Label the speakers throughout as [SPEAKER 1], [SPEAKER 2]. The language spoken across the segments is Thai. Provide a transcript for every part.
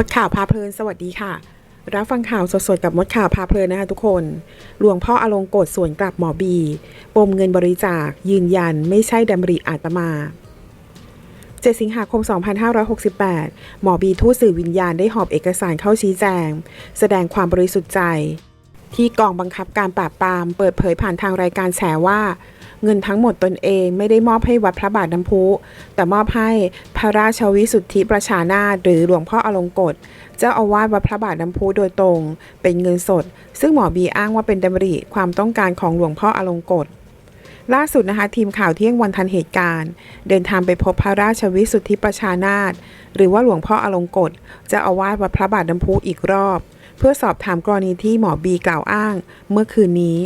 [SPEAKER 1] มดข่าวพาเพลินสวัสดีค่ะ รับฟังข่าวสดๆกับมดข่าวพาเพลินนะคะทุกคน หลวงพ่ออลงกฎสวนกลับหมอบีปมเงินบริจาค ยืนยันไม่ใช่ดำริอาตมา 7 สิงหาคม 2568 หมอบีทูตสื่อวิญญาณได้หอบเอกสารเข้าชี้แจง แสดงความบริสุทธิ์ใจ ที่กองบังคับการปราบปรามเปิดเผยผ่านทางรายการแฉว่า เงินทั้งหมดตนเองไม่ได้มอบให้วัดพระบาทน้ำพุ แต่มอบให้พระราชวิสุทธิประชานาถหรือหลวงพ่ออลงกฎเจ้าอาวาสวัดพระบาทน้ำพุโดยตรง เป็นเงินสด ซึ่งหมอบีอ้างว่าเป็นดำริความต้องการของหลวงพ่ออลงกฎล่าสุดนะคะทีมข่าวเที่ยงวันทันเหตุการณ์ เดินทางไปพบพระราชวิสุทธิประชานาถหรือว่าหลวงพ่ออลงกฎเจ้าอาวาสวัดพระบาทน้ำพุอีกรอบ เพื่อสอบถามกรณีที่หมอบีกล่าวอ้าง เมื่อคืนนี้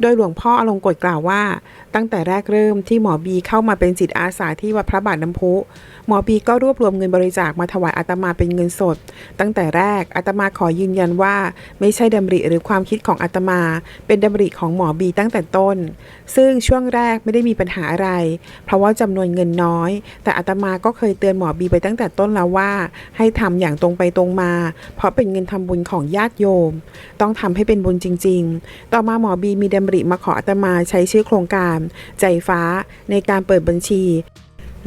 [SPEAKER 1] โดยหลวงพ่ออลงกฎกล่าวว่า ตั้งแต่แรกเริ่มที่หมอบีเข้ามาเป็นจิตอาสาที่วัดพระบาทน้ำพุ หมอบีก็รวบรวมเงินบริจาคมาถวายอาตมาเป็นเงินสด ตั้งแต่แรกอาตมาขอยืนยันว่า ไม่ใช่ดำริหรือความคิดของอาตมา เป็นดำริของหมอบีตั้งแต่ต้น ซึ่งช่วงแรกไม่ได้มีปัญหาอะไร เพราะว่าจำนวนเงินน้อย แต่อาตมาก็เคยเตือนหมอบีไปตั้งแต่ต้นแล้วว่า ให้ทำอย่างตรงไปตรงมา เพราะเป็นเงินทำบุญของญาติโยม ต้องทำให้เป็นบุญจริง ๆ ต่อมาหมอบีมีดำริมาขออาตมาใช้ชื่อโครงการ ใจฟ้าในการเปิดบัญชี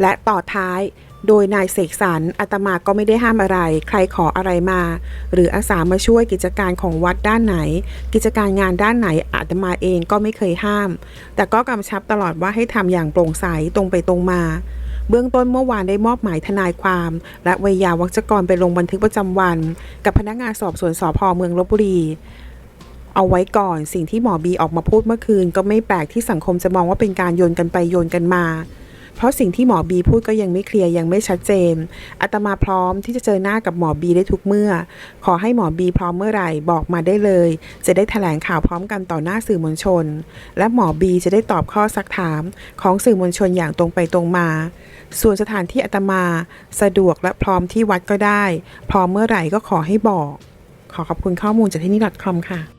[SPEAKER 1] และต่อท้ายโดยนายเสกสรรอาตมาก็ไม่ได้ห้ามอะไร ใครขออะไรมา หรืออาสามาช่วยกิจการของวัดด้านไหน กิจการงานด้านไหนอาตมาเองก็ไม่เคยห้าม แต่ก็กำชับตลอดว่าให้ทำอย่างโปร่งใสตรงไปตรงมา เบื้องต้นเมื่อวานได้มอบหมายทนายความ และวิยาวัจกรไปลงบันทึกประจำวัน กับพนักงานสอบสวนสพเมืองลบบุรี เอาไว้ก่อน สิ่งที่หมอบีออกมาพูดเมื่อคืน ก็ไม่แปลกที่สังคมจะมองว่าเป็นการโยนกันไปโยนกันมา เพราะสิ่งที่หมอบีพูดก็ยังไม่เคลียร์ยังไม่ชัดเจนอาตมาพร้อมที่จะเจอหน้ากับหมอบีได้ทุกเมื่อ ขอให้หมอบีพร้อมเมื่อไหร่บอกมาได้เลย จะได้แถลงข่าวพร้อมกันต่อหน้าสื่อมวลชน และหมอบีจะได้ตอบข้อซักถามของสื่อมวลชนอย่างตรงไปตรงมาส่วนสถานที่อาตมาสะดวกและพร้อมที่วัดก็ได้ พร้อมเมื่อไหร่ก็ขอให้บอก ขอขอบคุณข้อมูลจากที่นี่ .com ค่ะ